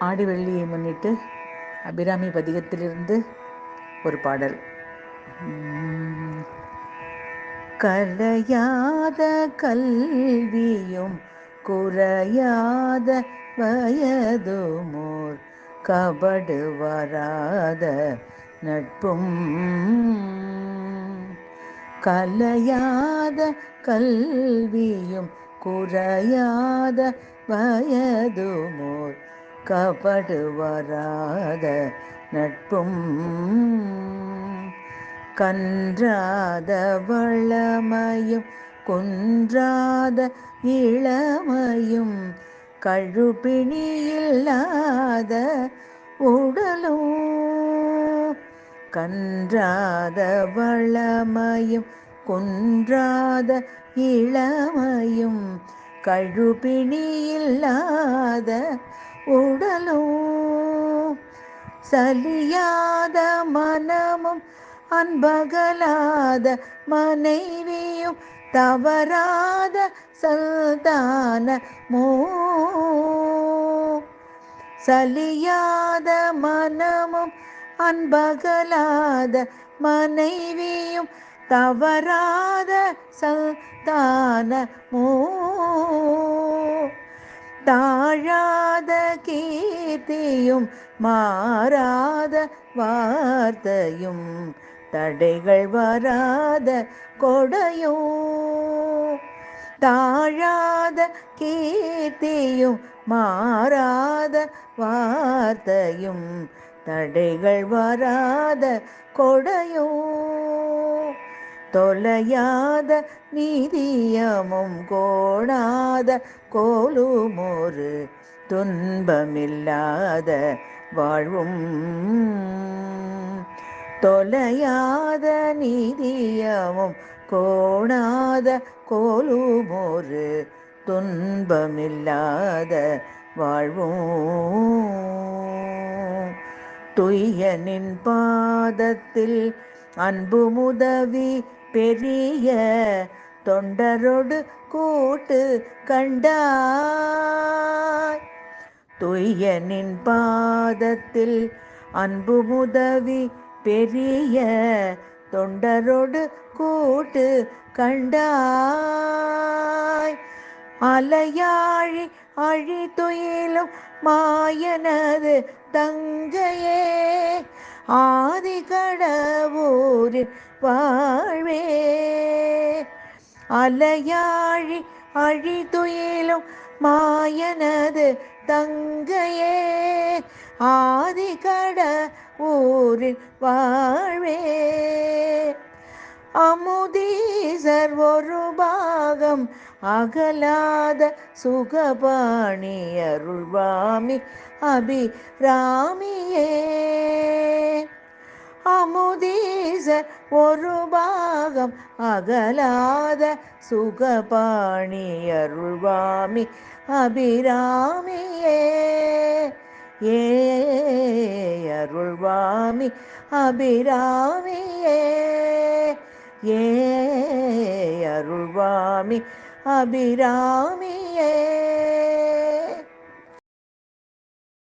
ஆடி வெள்ளியை முன்னிட்டு அபிராமி பதிகத்திலிருந்து ஒரு பாடல். உம், கலையாத கல்வியும் குறையாத வயதுமோர் கபடு வராத நட்பும் கலையாத கல்வியும் குறையாத வயதுமோர் கபடு நட்பும் கன்றாத வளமையும் குன்றாத இளமையும் கழுப்பிணியில்லாத உடலும் கன்றாத வளமையும் குன்றாத இளமையும் கழுப்பிணியில்லாத உடலும் சலியாத மனமும் அன்பகலாத மனைவியும் தவறாத சல்தானமோ சலியாத மனமும் அன்பகலாத மனைவியும் தவறாத சல்தானமோ தாழாத கீர்த்தியும் மாறாத வார்த்தையும் தடைகள் வராத கொடையோ தாழாத கீர்த்தியும் மாறாத வார்த்தையும் தடைகள் வராத கொடையோ தொலையாத நீதியமும் கோணாத கோலுமொரு துன்பமில்லாத வாழ்வும். தொலையாத நீதியமும் கோணாத கோலுமொரு துன்பமில்லாத வாழ்வும். துய்யனின் பாதத்தில் அன்பு முதவி பெரிய தொண்டரோடு கூட்டு கண்டாய். துய்யனின் பாதத்தில் அன்பு உதவி பெரிய தொண்டரோடு கூட்டு கண்டாய். அலையாழி அழி துயிலும் மாயனது தங்கையே ஆதி கடவுரில் வாழ்வே. அலையாழி அழிதுயிலும் மாயனது தங்கையே. ஆதி கட ஊரில் வாழ்வே. அமுதீசர் ஒரு பாகம் அகலாத சுகபாணி அருள்வாமி அபிராமியே. ஒரு பாகம் அகலாத சுகபாணி அருள்வாமி அபிராமியே. ஏ அருள்வாமி அபிராமியே. ஏ அருள்வாமி அபிராமியே.